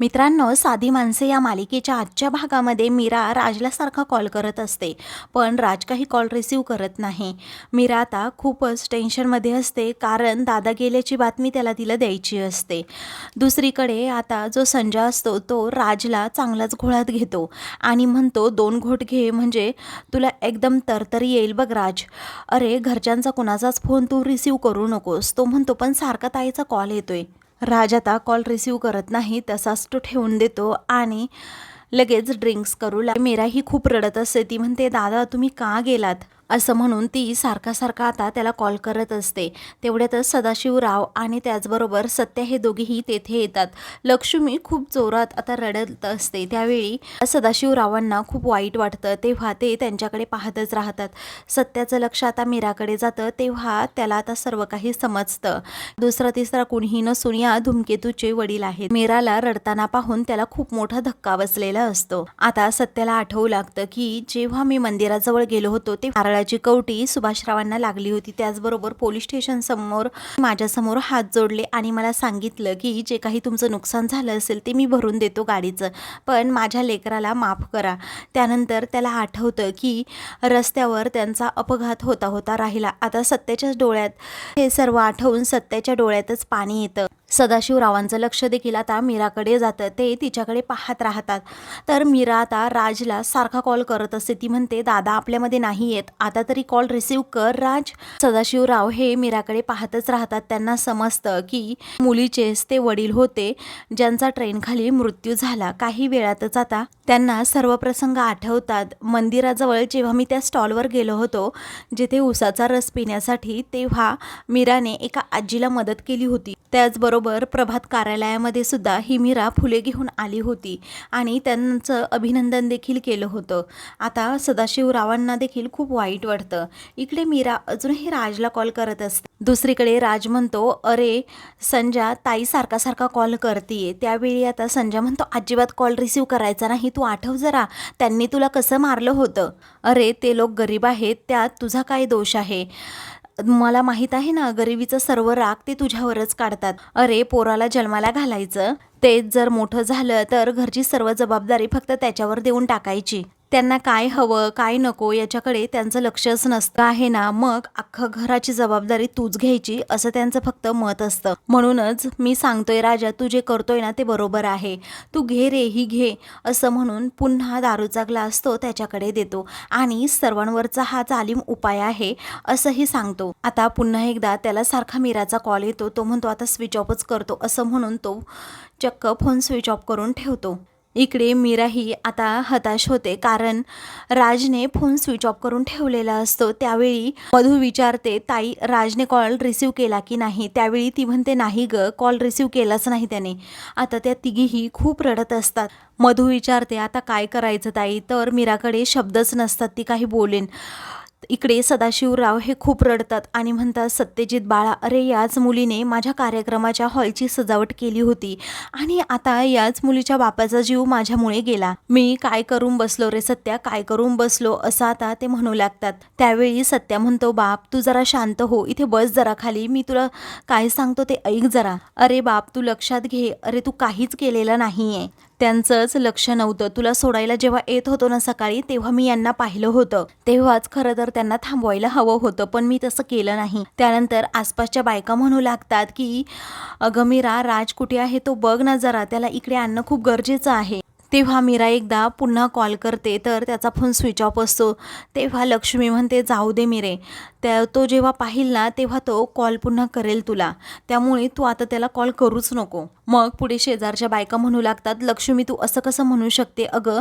मित्रांनो साधी माणसे या मालिकेच्या आजच्या भागामध्ये मीरा राजला सारखा कॉल करत असते पण राज काही कॉल रिसीव करत नाही. मीरा आता खूपच टेन्शनमध्ये असते कारण दादा गेल्याची बातमी त्याला तिला द्यायची असते. दुसरीकडे आता जो संजय असतो तो राजला चांगलाच घोळात घेतो आणि म्हणतो दोन घोट घे म्हणजे तुला एकदम तरतरी येईल बघ राज. अरे घरच्यांचा कोणाचाच फोन तू रिसीव करू नकोस. तो म्हणतो पण सारखा ताईचा कॉल येतोय. राज आता कॉल रिसीव करत नाही तसाच तो ठेवून देतो आणि लगेच ड्रिंक्स करू लाग मीरा ही खूप रडत असते. ती म्हणते दादा तुम्ही का गेलात? असं म्हणून ती सारखा सारखा आता त्याला कॉल करत असते. तेवढ्यातच सदाशिवराव आणि त्याचबरोबर सत्य हे दोघेही तेथे येतात. लक्ष्मी खूप जोरात आता रडत असते. त्यावेळी सदाशिवरावांना खूप वाईट वाटतं. तेव्हा ते त्यांच्याकडे पाहतच राहतात. सत्याचं लक्ष आता मीराकडे जातं. तेव्हा त्याला आता सर्व काही समजतं. दुसरा तिसरा कुणीही नसून या धूमकेतूचे वडील आहेत. मीराला रडताना पाहून त्याला खूप मोठा धक्का बसलेला असतो. आता सत्याला आठवू लागतं की जेव्हा मी मंदिराजवळ गेलो होतो ते नारळाची कवटी सुभाषरावांना लागली होती. त्याचबरोबर पोलीस स्टेशन समोर माझ्यासमोर हात जोडले आणि मला सांगितलं की जे काही तुमचं नुकसान झालं असेल ते मी भरून देतो गाडीचं. पण माझ्या लेकराला माफ करा. त्यानंतर त्याला आठवतं की रस्त्यावर त्यांचा अपघात होता होता राहिला. आता सत्याच्याच डोळ्यात हे सर्व आठवून सत्याच्या डोळ्यातच पाणी येतं. सदाशिवरावांचं लक्ष देखील आता मीराकडे जातं. ते तिच्याकडे पाहत राहतात. तर मीरा आता राजला सारखा कॉल करत असते. ती म्हणते दादा आपल्यामध्ये नाही येत. आता तरी कॉल रिसीव कर राज. सदाशिवराव हे मीराकडे पाहतच राहतात. त्यांना समजतं की मुलीचेच ते वडील होते ज्यांचा ट्रेनखाली मृत्यू झाला. काही वेळातच आता त्यांना सर्व प्रसंग आठवतात. मंदिराजवळ जेव्हा मी त्या स्टॉलवर गेलो होतो जिथे उसाचा रस पिण्यासाठी तेव्हा मीराने एका आजीला मदत केली होती. त्याचबरोबर प्रभात कार्यालयामध्ये सुद्धा ही मीरा फुले घेऊन आली होती आणि त्यांचं अभिनंदन देखील केलं होतं. आता सदाशिवरावांना देखील खूप वाईट वाटतं. इकडे मीरा अजूनही राजला कॉल करत असते. दुसरीकडे राज म्हणतो अरे संजा ताई सारखा सारखा कॉल करते त्यावेळी आता संजय म्हणतो अजिबात कॉल रिसीव करायचा नाही. तू आठव जरा. त्यांनी तुला कसं मारलं होतं? अरे ते लोक गरीब आहेत. त्यात तुझा काय दोष आहे? मला माहीत आहे ना गरिबीचं सर्व राग ते तुझ्यावरच काढतात. अरे पोराला जन्माला घालायचं. तेच जर मोठं झालं तर घरची सर्व जबाबदारी फक्त त्याच्यावर देऊन टाकायची. त्यांना काय हवं काय नको याच्याकडे त्यांचं लक्षच नसतं. आहे ना मग अख्खं घराची जबाबदारी तूच घ्यायची असं त्यांचं फक्त मत असतं. म्हणूनच मी सांगतोय राजा तू जे करतोय ना ते बरोबर आहे. तू घे रे ही घे असं म्हणून पुन्हा दारूचा ग्लास तो त्याच्याकडे देतो. आणि सर्वांवरचा हा जालिम उपाय आहे असंही सांगतो. आता पुन्हा एकदा त्याला सारखा मीराचा कॉल येतो तो म्हणतो आता स्विच ऑफच करतो असं म्हणून तो चक्क फोन स्विच ऑफ करून ठेवतो. इकडे मीराही आता हताश होते कारण राजने फोन स्विच ऑफ करून ठेवलेला असतो. त्यावेळी मधू विचारते ताई राजने कॉल रिसीव केला की नाही? त्यावेळी ती म्हणते नाही ग कॉल रिसीव केलाच नाही त्याने. आता त्या तिघीही खूप रडत असतात. मधू विचारते आता काय करायचं ताई? तर मीराकडे शब्दच नसतात ती काही बोलेन. इकडे सदाशिवराव हे खूप रडतात आणि म्हणतात सत्यजित बाळा अरे याच मुलीने माझ्या कार्यक्रमाच्या हॉलची सजावट केली होती आणि आता याच मुलीच्या बापाचा जीव माझ्यामुळे गेला. मी काय करून बसलो रे सत्या? काय करून बसलो? असं आता ते म्हणू लागतात. त्यावेळी सत्या म्हणतो बाप तू जरा शांत हो. इथे बस जरा खाली. मी तुला काय सांगतो ते ऐक जरा. अरे बाप तू लक्षात घे. अरे तू काहीच केलेलं नाहीये. त्यांचंच लक्ष नव्हतं. तुला सोडायला जेव्हा येत होतो ना सकाळी तेव्हा मी यांना पाहिलं होतं. तेव्हाच खरं तर त्यांना थांबवायला हवं होतं पण मी तसं केलं नाही. त्यानंतर आसपासच्या बायका म्हणू लागतात की अगं मीरा राज कुठे आहे? तो बघ ना जरा. त्याला इकडे आणणं खूप गरजेचं आहे. तेव्हा मीरा एकदा पुन्हा कॉल करते तर त्याचा फोन स्विच ऑफ असतो. तेव्हा लक्ष्मी म्हणते जाऊ दे मिरे. त्या तो जेव्हा पाहिल ना तेव्हा तो कॉल पुन्हा करेल तुला. त्यामुळे तू आता त्याला कॉल करूच नको. मग पुढे शेजारच्या बायका म्हणू लागतात लक्ष्मी तू असं कसं म्हणू शकते? अगं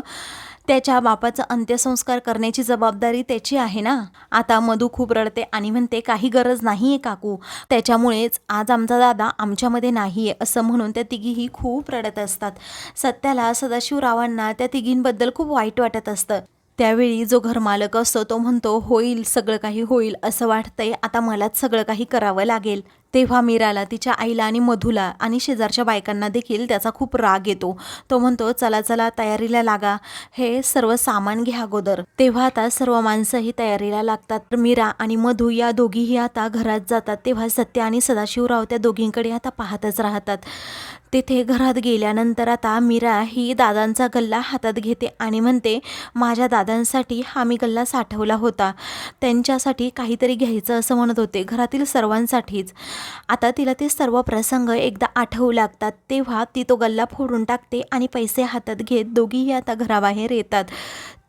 त्याच्या बापाचा अंत्यसंस्कार करण्याची जबाबदारी त्याची आहे ना? आता मधू खूप रडते आणि म्हणते काही गरज नाही आहे काकू. त्याच्यामुळेच आज आमचा दादा आमच्यामध्ये नाही आहे असं म्हणून त्या तिघीही खूप रडत असतात. सत्याला सदाशिवरावांना त्या तिघींबद्दल खूप वाईट वाटत असतं. त्यावेळी जो घरमालक असतो तो म्हणतो होईल सगळं काही होईल असं वाटतंय. आता मलाच सगळं काही करावं लागेल. तेव्हा मीराला तिच्या आईला आणि मधूला आणि शेजारच्या बायकांना देखील त्याचा खूप राग येतो. तो म्हणतो चला चला तयारीला लागा. हे सर्व सामान घ्या अगोदर. तेव्हा आता सर्व माणसंही तयारीला लागतात. तर मीरा आणि मधू या दोघीही आता घरात जातात. तेव्हा सत्य आणि सदाशिवराव त्या दोघींकडे आता पाहतच राहतात. तेथे घरात गेल्यानंतर आता मीरा ही दादांचा गल्ला हातात घेते आणि म्हणते माझ्या दादांसाठी हा मी गल्ला साठवला होता. त्यांच्यासाठी काहीतरी घ्यायचं असं म्हणत होते. घरातील सर्वांसाठीच. आता तिला ते सर्व प्रसंग एकदा आठवू लागतात. तेव्हा ती तो गल्ला फोडून टाकते आणि पैसे हातात घेत दोघीही आता घराबाहेर येतात.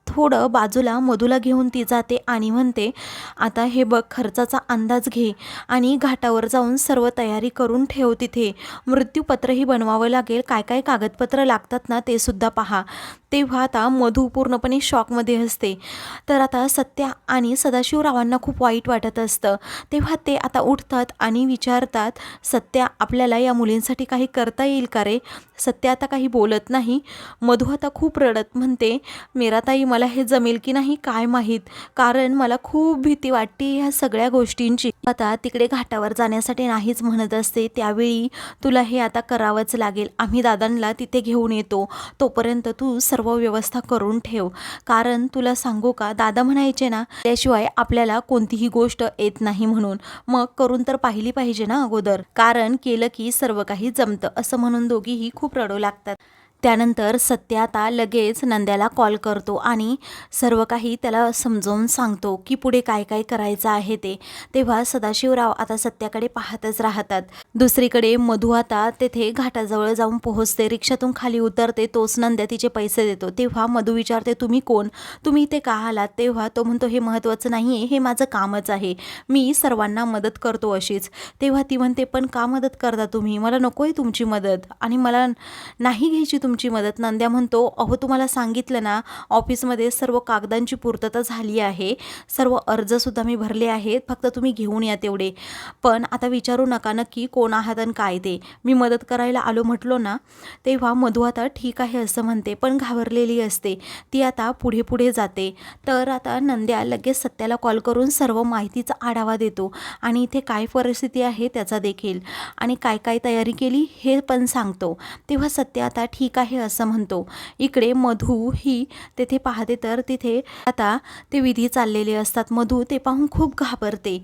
थोडं बाजूला मधूला घेऊन ती जाते आणि म्हणते आता हे बघ खर्चाचा अंदाज घे आणि घाटावर जाऊन सर्व तयारी करून ठेव तिथे. मृत्यूपत्रही बनवावं लागेल. काय काय कागदपत्र लागतात ना ते सुद्धा पहा. तेव्हा आता मधू पूर्णपणे शॉकमध्ये असते तर आता सत्या आणि सदाशिवरावांना खूप वाईट वाटत असतं. तेव्हा ते आता उठतात आणि विचारतात सत्या आपल्याला या मुलींसाठी काही करता येईल का रे? सत्या आता काही बोलत नाही. मधू आता खूप रडत म्हणते मेराताई मला हे जमेल की नाही काय माहीत. कारण मला खूप भीती वाटते ह्या सगळ्या गोष्टींची. आता तिकडे घाटावर जाण्यासाठी नाहीच म्हणत असते. त्यावेळी तुला हे आता करावंच लागेल. आम्ही दादांना तिथे घेऊन येतो. तोपर्यंत तू सर्व व्यवस्था करून ठेव. कारण तुला सांगू का दादा म्हणायचे ना त्याशिवाय आपल्याला कोणतीही गोष्ट येत नाही म्हणून. मग करून तर पाहिली पाहिजे ना अगोदर. कारण केलं की सर्व काही जमतं. असं म्हणून दोघीही खूप रडू लागतात. त्यानंतर सत्य आता लगेच नंद्याला कॉल करतो आणि सर्व काही त्याला समजावून सांगतो की पुढे काय काय करायचं आहे ते. तेव्हा सदाशिवराव आता सत्याकडे पाहतच राहतात. दुसरीकडे मधू आता तेथे घाटाजवळ जाऊन पोहोचते. रिक्षातून खाली उतरते तोच नंद्या तिचे पैसे देतो. तेव्हा मधू विचारते तुम्ही कोण? तुम्ही इथे का आलात? तेव्हा तो म्हणतो हे महत्त्वाचं नाही आहे हे माझं कामच आहे. मी सर्वांना मदत करतो अशीच. तेव्हा ती म्हणते पण का मदत करता तुम्ही? मला नको आहे तुमची मदत. आणि मला नाही घ्यायची तुमची मदत. नंद्या म्हणतो अहो तुम्हाला सांगितलं ना ऑफिसमध्ये सर्व कागदांची पूर्तता झाली आहे. सर्व अर्जसुद्धा मी भरले आहेत. फक्त तुम्ही घेऊन या तेवढे. पण आता विचारू नका नक्की कोण आहात आणि काय ते. मी मदत करायला आलो म्हटलो ना तेव्हा मधू आता ठीक आहे असं म्हणते पण घाबरलेली असते. ती आता पुढे पुढे जाते. तर आता नंद्या लगेच सत्याला कॉल करून सर्व माहितीचा आढावा देतो आणि इथे काय परिस्थिती आहे त्याचा देखील. आणि काय काय तयारी केली हे पण सांगतो. तेव्हा सत्य आता ठीक आहे असं म्हणतो. इकडे मधू ही तेथे पाहते तर तिथे आता ते विधी चाललेले असतात. मधू ते पाहून खूप घाबरते.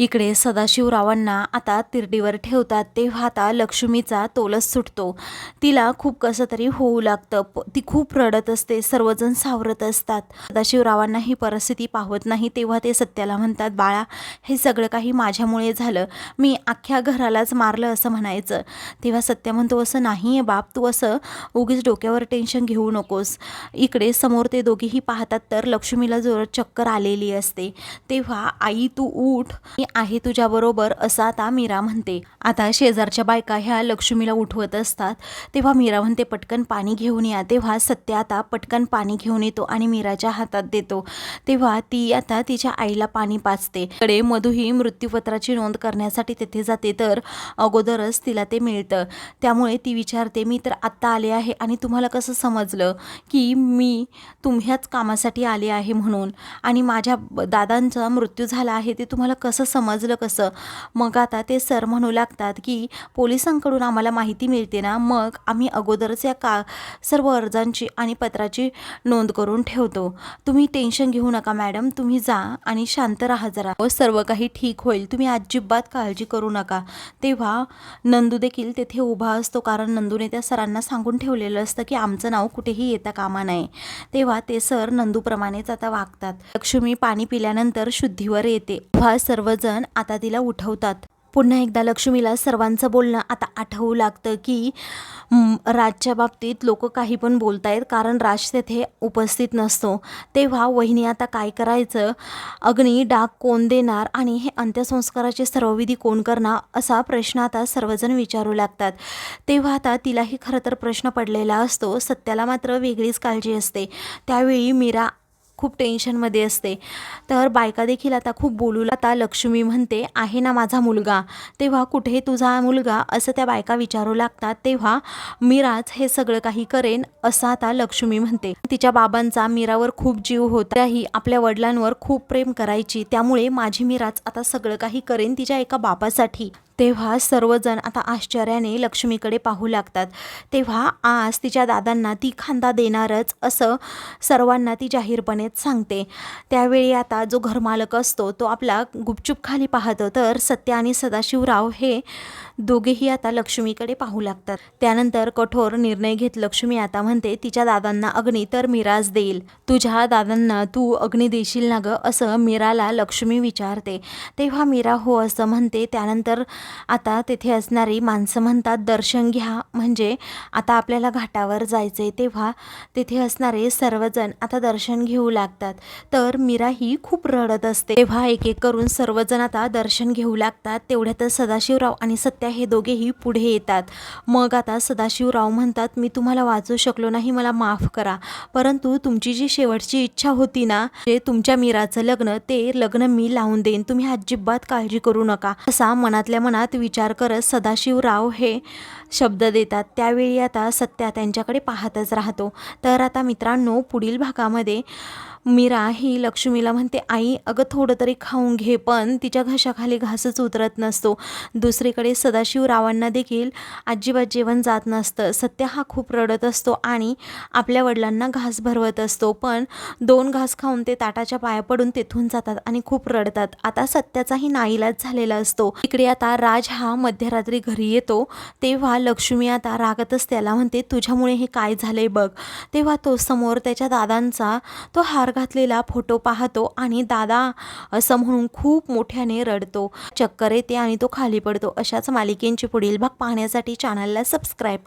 इकडे सदाशिवरावांना आता तिरडीवर ठेवतात तेव्हा आता लक्ष्मीचा तोलच सुटतो. तिला खूप कसं तरी होऊ लागतं प- ती खूप रडत असते सर्वजण सावरत असतात. सदाशिवरावांना ही परिस्थिती पाहत नाही तेव्हा ते सत्याला म्हणतात बाळा हे सगळं काही माझ्यामुळे झालं. मी अख्ख्या घरालाच मारलं असं म्हणायचं. तेव्हा सत्य म्हणतो असं नाही आहे बाप तू असं उगीच डोक्यावर टेन्शन घेऊ नकोस. इकडे समोर ते दोघेही पाहतात तर लक्ष्मीला जोरात चक्कर आलेली असते. तेव्हा आई तू उठ. मी आहे तुझ्याबरोबर असं आता मीरा म्हणते. आता शेजारच्या बायका ह्या लक्ष्मीला उठवत असतात. तेव्हा मीरा म्हणते पटकन पाणी घेऊन या. तेव्हा सत्य आता पटकन पाणी घेऊन येतो आणि मीराच्या हातात देतो. तेव्हा ती आता तिच्या आईला पाणी पाचते कडे मधू ही मृत्यूपत्राची नोंद करण्यासाठी तेथे जाते. तर अगोदरच तिला ते मिळतं. त्यामुळे ती विचारते मी तर आत्ता आले आहे आणि तुम्हाला कसं समजलं की मी तुम्ह्याच कामासाठी आले आहे म्हणून? आणि माझ्या दादांचा मृत्यू झाला आहे ते तुम्हाला कसं समजलं कसं? मग आता ते सर म्हणू लागतात की पोलिसांकडून आम्हाला माहिती मिळते ना मग आम्ही अगोदरच या का सर्व अर्जांची आणि पत्राची नोंद करून ठेवतो. तुम्ही टेन्शन घेऊ नका मॅडम तुम्ही जा आणि शांत राहा जरा. व सर्व काही ठीक होईल. तुम्ही अजिबात काळजी करू नका. तेव्हा नंदू देखील तेथे उभा असतो कारण नंदूने त्या सरांना सांगून ठेवलेलं असतं की आमचं नाव कुठेही येता कामा नये. तेव्हा ते सर नंदूप्रमाणेच आता वागतात. लक्ष्मी पाणी पिल्यानंतर शुद्धीवर येते. तेव्हा सर्वजण आता तिला उठवतात. पुन्हा एकदा लक्ष्मीला सर्वांचं बोलणं आता आठवू लागतं की राजच्या बाबतीत लोक काही पण बोलतायत कारण राज तेथे उपस्थित नसतो. तेव्हा वहिनी आता काय करायचं? अग्नी डाग कोण देणार आणि हे अंत्यसंस्काराचे सर्व विधी कोण करणार असा प्रश्न आता सर्वजण विचारू लागतात. तेव्हा आता तिलाही खरं तर प्रश्न पडलेला असतो. सत्याला मात्र वेगळीच काळजी असते. त्यावेळी मीरा खूप टेन्शनमध्ये असते. तर बायका देखील आता खूप बोलू आता लक्ष्मी म्हणते आहे ना माझा मुलगा. तेव्हा कुठे तुझा मुलगा? असं त्या बायका विचारू लागतात. तेव्हा मीराच हे सगळं काही करेन असं आता लक्ष्मी म्हणते. तिच्या बाबांचा मीरावर खूप जीव होता. ही आपल्या वडिलांवर खूप प्रेम करायची. त्यामुळे माझी मीराच आता सगळं काही करेन तिच्या एका बापासाठी. तेव्हा सर्वजण आता आश्चर्याने लक्ष्मीकडे पाहू लागतात. तेव्हा आज तिच्या दादांना ती खांदा देणारच असं सर्वांना ती जाहीरपणेच सांगते. त्यावेळी आता जो घरमालक असतो तो आपला गुपचूप खाली पाहतो. तर सत्य आणि सदाशिवराव हे दोघेही आता लक्ष्मीकडे पाहू लागतात. त्यानंतर कठोर निर्णय घेत लक्ष्मी आता म्हणते तिच्या दादांना अग्नी तर मिराज देईल. तुझ्या दादांना तू अग्नी देशील ना गं? असं मीराला लक्ष्मी विचारते. तेव्हा मीरा हो असं म्हणते. त्यानंतर आता तेथे असणारी माणसं म्हणतात दर्शन घ्या. म्हणजे आता आपल्याला घाटावर जायचे तेव्हा तेथे असणारे सर्वजण आता दर्शन घेऊ लागतात. तर मीरा ही खूप रडत असते. तेव्हा एक एक करून सर्वजण आता दर्शन घेऊ लागतात. तेवढ्यातच सदाशिवराव आणि सत्या हे दोघेही पुढे येतात. मग आता सदाशिवराव म्हणतात मी तुम्हाला वाचू शकलो नाही मला माफ करा. परंतु तुमची जी शेवटची इच्छा होती ना ते तुमच्या मीराचं लग्न ते लग्न मी लावून देईन. तुम्ही अजिबात काळजी करू नका. असा मनातल्या मनात विचार करत सदाशिवराव हे शब्द देतात. त्यावेळी आता सत्या त्यांच्याकडे पाहतच राहतो. तर आता मित्रांनो पुढील भागामध्ये मीरा ही लक्ष्मीला म्हणते आई अगं थोडं तरी खाऊन घे पण तिच्या घशाखाली घासच उतरत नसतो. दुसरीकडे सदाशिवरावांना देखील अजिबात जेवण जात नसतं. सत्य हा खूप रडत असतो आणि आपल्या वडिलांना घास भरवत असतो. पण दोन घास खाऊन ते ताटाच्या पाया पडून तेथून जातात आणि खूप रडतात. आता सत्याचाही नाईलाज झालेला असतो. इकडे आता राज हा मध्यरात्री घरी येतो. तेव्हा लक्ष्मी आता रागतच त्याला म्हणते तुझ्यामुळे हे काय झालंय बघ. तेव्हा तो समोर त्याच्या दादांचा तो हार घातलेला फोटो पाहतो आणि दादा असं म्हणून खूप मोठ्याने रडतो. चक्कर येते आणि तो खाली पडतो. अशाच मालिकेंचे पुढील भाग पाहण्यासाठी चॅनलला सबस्क्राईब